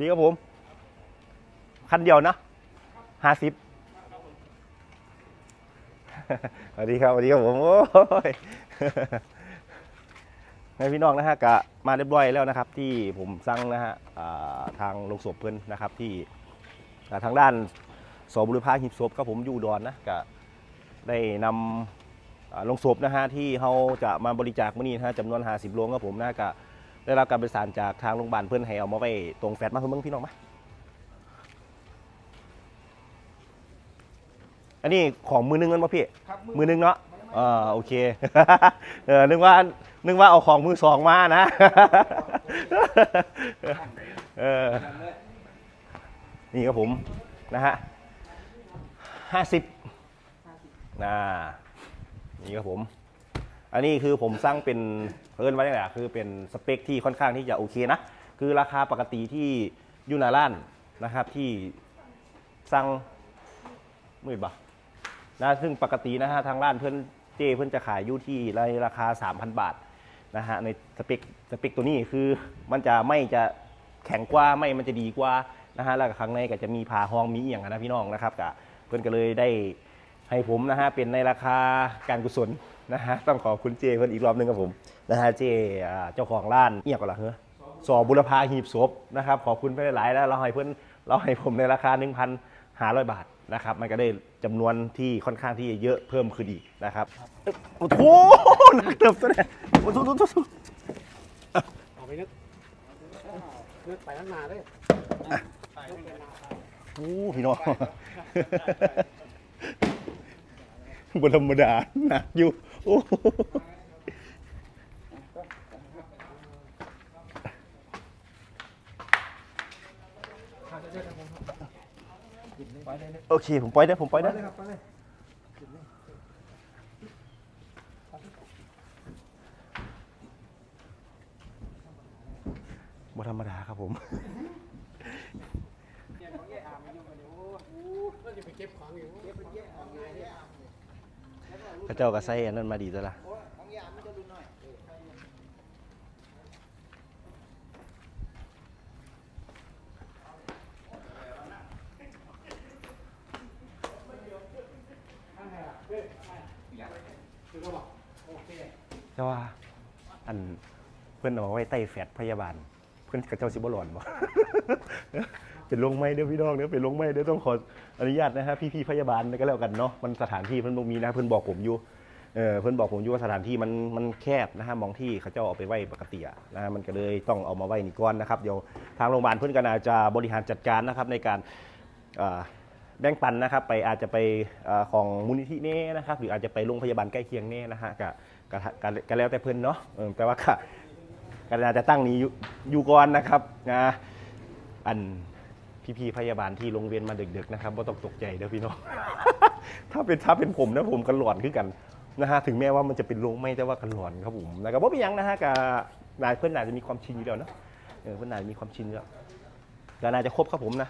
ดีครับผม คันเดียวนะห้าสิบสวัสดีครับสวัสดีครับผม โอ้ยให้พี่น้องนะฮะกะมาเรียบร้อยแล้วนะครับ ที่ผมสั่งนะฮะทางลงศพเพื่อนนะครับที่ทางด้านสบุรพาหิบศพครับผมอยู่ดอนนะกะได้นำอ่าลงศพนะฮะที่เขาจะมาบริจาคมื้อนี้นะฮะจำนวน 50 โลงครับผมนะกะ ได้รับการประสานจากทางโรงพยาบาลเพื่อนให้เอามาไว้ตรงแฟดมาเพื่อนเบิ่งพี่น้องมาอันนี้ของมือนึงกันป่ะพี่ ครับมือหนึงเนาะอ่าโอเค เออนึกว่านึกว่าเอาของมือสองมานะ เออ นี่ครับผมนะฮะห้าสิบนะนี่ครับผม อันนี้คือผมสร้างเป็น เพิ่นไว้นี่แหละคือเป็นสเปคที่ค่อนข้างที่จะโอเคนะ คือราคาปกติที่ยูนาล้านนะครับที่สร้างมืดบ่นะซึ่งปกตินะฮะทางร้านเพื่อนเจเพื่อนจะขายอยู่ที่ในราคา 3,000 บาทนะฮะในสเปคสเปคตัวนี้คือมันจะไม่จะแข็งกว่าไม่มันจะดีกว่านะฮะแล้วก็ข้างในก็จะมีผ่าห้องมีเอหย่างนะพี่น้องนะครับก็เพื่อนก็เลยได้ให้ผมนะฮะเป็นในราคาการกุศลนะฮะต้องขอบคุณเจเพื่อนอีกรอบหนึงครับผม นะฮะเจอ่าเจ้าของร้านเอียกก่อนละเฮ้อสอบุรพาหีบศพนะครับขอบคุณไปหลายๆแล้วเราให้เพื่อนเราให้ผมในราคา 1,500 บาทนะครับมันก็ได้จำนวนที่ค่อนข้างที่จะเยอะเพิ่มขึ้นอีกนะครับเอ้ยโอ้โหหนักเติบซะเนี่ยโอ้โหโอ้โหโอ้โหเอาไปนึกนึกไปนั้นมาเลยโอ้โหพี่น้องบนธรรมดาหนักอยู่โอ้ โหโอเค ผมปล่อยได้ผมปล่อยได้เลยครับไปเลยบธรรมดาครับผมก็จะไปเก็บของอยู่เก็บไปเก็บของไงเนี่ยพระเจ้าก็ใส่อันนั้นมาดีแล้วล่ะของยามมันจะดูหน่อย แต่ว่า อันเพื่อนเอาไว้ใต้แฟดพยาบาล เพื่อนกับเจ้าสิบหลอนบ่ เป็นลงไม่เด้อพี่น้องเด้อเป็นลงไม่เด้อต้องขออนุญาตนะฮะพี่ๆพยาบาลก็แล้วกันเนาะมันสถานที่เพิ่นบ่มีนะเพิ่นบอกผมอยู่เออเพิ่อนบอกผมอยู่ว่าสถานที่มันมันแคบนะฮะมองที่เขาเจ้าเอาไปไหว้ปกติอะนะฮะมันก็เลยต้องเอามาไหว้นี่ก่อนนะครับเดี๋ยวทางโรงพยาบาลเพิ่อนก็น่าจะบริหารจัดการนะครับในการอ่อแบ่งปันนะครับไปอาจจะไปอของมูลนิธิเน่นะครับหรืออาจจะไปโรงพยาบาลใกล้เคียงเน่นะฮะก็ก็ก็ก็แล้วแต่เพิ่อนเนาะเออแต่ว่าก็ ก็น่าจะตั้งนี้อยู่ก่อนนะครับนะอันพี่ๆพยาบาลที่โรงเรียนมาดึกๆนะครับว่าต้องตกใจเด้อพี่น้อง ถ้าเป็นถ้าเป็นผมนะผมกันหลอนขึ้นกันนะฮะถึงแม้ว่ามันจะเป็นโรงไม่แต่ว่ากันหลอนครับผมนะครับว่าเป็นยังนะฮะกับนายเพื่อนนายจะมีความชินอยู่แล้วเนะเออเพื่อนนายมีความชินแล้วก็น่าจะครบครับผมนะ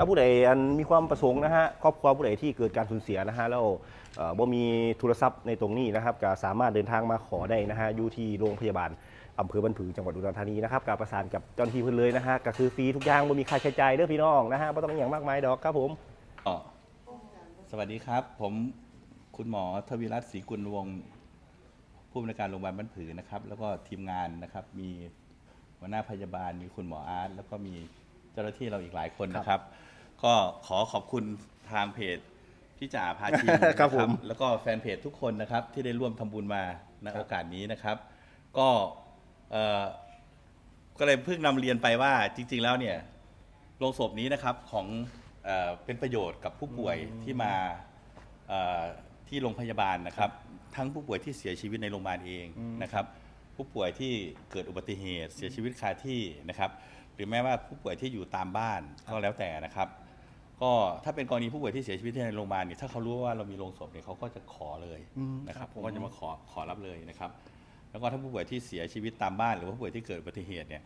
ถ้าผู้ใดอันมีความประสงค์นะฮะครอบครัวผู้ใดที่เกิดการสูญเสียนะฮะแล้วเอ่อบ่มีทุรศัพท์ในตรงนี้นะครับก็สามารถเดินทางมาขอได้นะฮะอยู่ที่โรงพยาบาลอำเภอบันผือจังหวัดอุดรธานีนะครับการประสานกับเจ้าหน้าที่เพื่อนเลยนะฮะก็คือฟรีทุกอย่างบ่มีค่าใช้จ่ายเด้อพี่น้องนะฮะบ่ต้องอหย่างมากมายดอกครับผม อ๋อสวัสดีครับ ผมคุณหมอทวีรัตน์ศรีกุลวงศ์ผู้อำนวยการโรงพยาบาลบ้านผือนะครับ แล้วก็ทีมงานนะครับ มีหัวหน้าพยาบาล มีคุณหมออาร์ตแล้วก็มีเจ้าหน้าที่เราอีกหลายคนนะครับ ก็ขอขอบคุณทางเพจพี่จ่าพาชิมนะครับผมแล้วก็แฟนเพจทุกคนนะครับที่ได้ร่วมทำบุญมาในโอกาสนี้นะครับ ก็เอ่อก็เลยเพิ่งนำเรียนไปว่าจริง ๆ แล้วเนี่ยโรงศพนี้นะครับของเออเป็นประโยชน์กับผู้ป่วยที่มาเอ่อที่โรงพยาบาลนะครับ ทั้งผู้ป่วยที่เสียชีวิตในโรงพยาบาลเองนะครับ ผู้ป่วยที่เกิดอุบัติเหตุเสียชีวิตคาที่นะครับ หรือแม้ว่าผู้ป่วยที่อยู่ตามบ้านก็แล้วแต่นะครับ ก็ถ้าเป็นกรณีผู้ป่วยที่เสียชีวิตที่ในโรงพยาบาลเนี่ยถ้าเขารู้ว่าเรามีโรงศพเนี่ยเขาก็จะขอเลยนะครับเขาก็จะมาขอขอรับเลยนะครับ แล้วก็ถ้าผู้ป่วยที่เสียชีวิตตามบ้าน หรือว่าผู้ป่วยที่เกิดอุบัติเหตุเนี่ย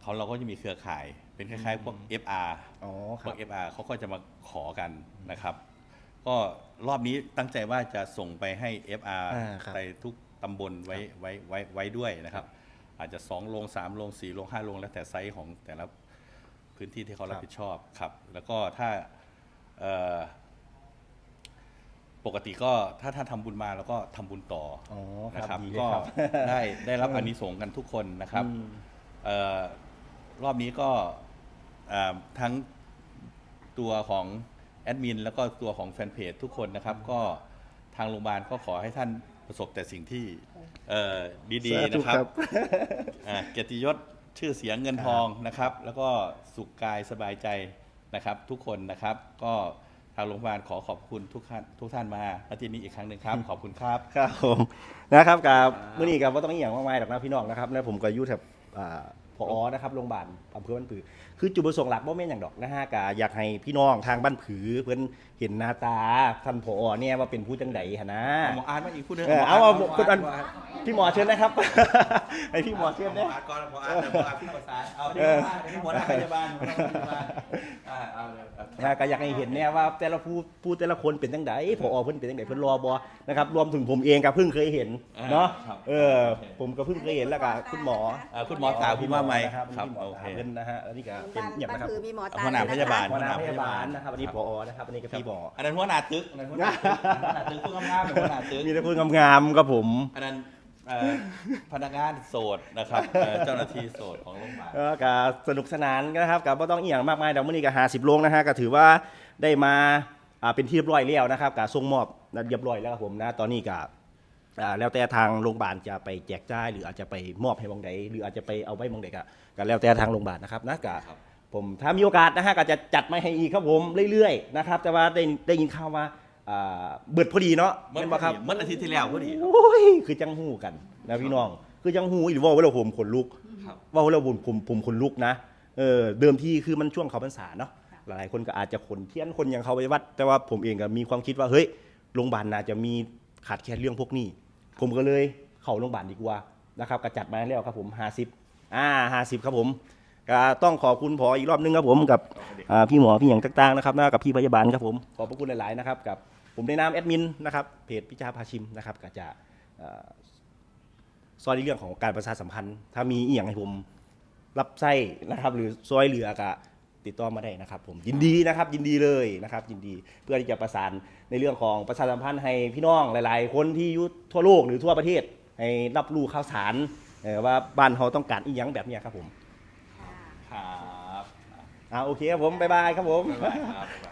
เขาเราก็จะมีเครือข่ายเป็นคล้ายๆพวก FR อ๋อคพรัวบก FR เขาก็จะมาขอกันนะครับ ก็รอบนี้ตั้งใจว่าจะส่งไปให้ FR อ่าครับไปทุกตำบลไว้ไว้ไว้ไว้ด้วยนะครับ อาจจะ2โรง3โรง4โรง5โรงแล้วแต่ไซส์ของแต่ละ พื้นที่ที่เขารับผิดชอบครับ แล้วก็ถ้าเอ่อปกติก็ถ้าท่านทำบุญมาแล้วก็ทำบุญต่ออ๋อนะครับดีเลยก็ครับได้ได้รับอานิสงส์กันทุกคนนะครับอืมเอ่อรอบนี้ก็อ่าทั้งตัวของแอดมินแล้วก็ตัวของแฟนเพจทุกคนนะครับ ก็ทางโรงพยาบาลก็ขอให้ท่านประสบแต่สิ่งที่เอ่อดีๆนะครับอ่าเกียรติยศ ชื่อเสียงเงินทองนะครับ แล้วก็สุขกายสบายใจนะครับ ทุกคนนะครับ ก็ทางโรงพยาบาลขอขอบคุณทุกท่านทุกท่านมาอาทิตย์นี้อีกครั้งหนึ่งครับ ขอบคุณครับ ครับผมนะครับกับมื่อนี้กับว่าต้องอหย่างมากมายหรอกนะพี่น้องนะครับแล้วผมก็อยุ่แถบอ่า พอนะครับโรงพยาบาลอำเภอบ้านผือ คือจุดประสงค์หลักว่าแม่นอย่างดอกนะฮะกอยากให้พี่น้องทางบ้านผือ เพื่อนเห็นหน้าตาท่านพอเนี่ยว่าเป็นผู้จังไดหนนะ หมออาร์ตมาอีกผู้หนึงเออเอาเอาคุณอันพี่หมอเชิญนะครับ ให้พี่หมอเชิญหมนะออาร์ตก่อนหมออาร์ตเดี๋ยวหมออาร์ตพี่ประสานเอาเดี๋ยวหมออาร์ตเดี๋ยวหมออาร์ตพยาบาลหมออาร์ตพยาบาลอ่าเอาเลยเอานะก็อยากให้เห็นเนี่ยว่าแต่ละผู้ผู้แต่ละคนเป็นจังไดพอเพิ่นเป็นจังไดเพิ่นรอบอนะครับรวมถึงผมเองก็เพิ่งเคยเห็นเนาะเออผมก็เพิ่งเคยเห็นแล้วก็คุณหมอ อ่าคุณหมอตาพี่มาใหม่นะครับครับพี่หมอโอเคเพิ่นนะฮะแล้วนี่ก็โรงพเป็นยาบาลอย่างบ้านนะครับคือมีหมอตาหัวหน้าพยาบาลหัวหน้าพยาบาลนะครับอันนี้พอนะครับอันนี้ก็พี่หมออันนั้นหัวหน้าตึกอันนั้นหัวหน้าตึกหัวหน้าตึกผู้กำกับเป็นหัวหน้าตึกมีแต่คนงามๆครับผมอันนั้นเอ่อพนักงานโสดนะครับเอ่อเจ้าหน้าที่โสดของโรงพยาบาลก็ก็สนุกสนานนะครับกับไม่ต้องเอียงมากมายเดี๋ยวมื่อนี้ก็หาสิบโลงนะฮะก็ถือว่าได้มาอ่าเป็นที่เรียบร้อยแล้วนะครับกับส่งมอบนะเรียบร้อยแล้วครับผมนะตอนนี้ก็อ่า แล้วแต่ทางโรงพยาบาลจะไปแจกจ่ายหรืออาจจะไปมอบให้บางใดหรืออาจจะไปเอาไว้บางใดก็ก็แล้วแต่ทางโรงพยาบาลนะครับนะก็ครับผมถ้ามีโอกาสนะฮะก็จะจัดมาให้อีกครับผมเรื่อยๆนะครับแต่ว่าได้ได้ยินข่าวว่าอ่าเบิดพอดีเนาะเมื่อเป็นบ่ครับเมื่ออาทิตย์ที่แล้วพอดีโอ้ยคือจังหูกันนะพี่น้อง คือจังหูหรือว่าเราผมขนลุกครับว่าเราผมผมผมขนลุกนะเออเดิมทีคือมันช่วงเขาพรรษาเนาะหลายๆคนก็อาจจะขนเทียนคนอย่างเขาไปวัด แต่ว่าผมเองก็มีความคิดว่าเฮ้ยโรงพยาบาลน่าจะมี ขาดแคลนเรื่องพวกนี้ ผมก็เลยเข้าโรงพยาบาลดีกว่านะครับก็จัดมาแล้วครับผม50อ่า50ครับผมก็ต้องขอบคุณพออีกรอบนึงครับผมกับอ่าพี่หมอพี่อย่างต่างๆนะครับนะกับพี่พยาบาลครับผมขอบพระคุณหลายๆนะครับกับผมในนามแอดมินนะครับเพจพิจาพาชิมนะครับก็จะเอ่อซอยในเรื่องของการประชาสัมพันธ์ ถ้ามีอีกอย่างให้ผมรับไส้นะครับ หรือซอยเหลือกะ ติดต่อมาได้นะครับผมยินดีนะครับยินดีเลยนะครับยินดีเพื่อที่จะประสานในเรื่องของประชาสัมพันธ์ให้พี่น้องหลาย ๆ คนที่อยู่ทั่วโลกหรือทั่วประเทศ ให้รับรู้ข่าวสารเอ่อว่าบ้านเขาต้องการอีกอย่างแบบเนี้ยครับผม ครับ อ่าโอเคครับผมบ๊ายบายครับผม บ๊ายบายครับบ๊ายบาย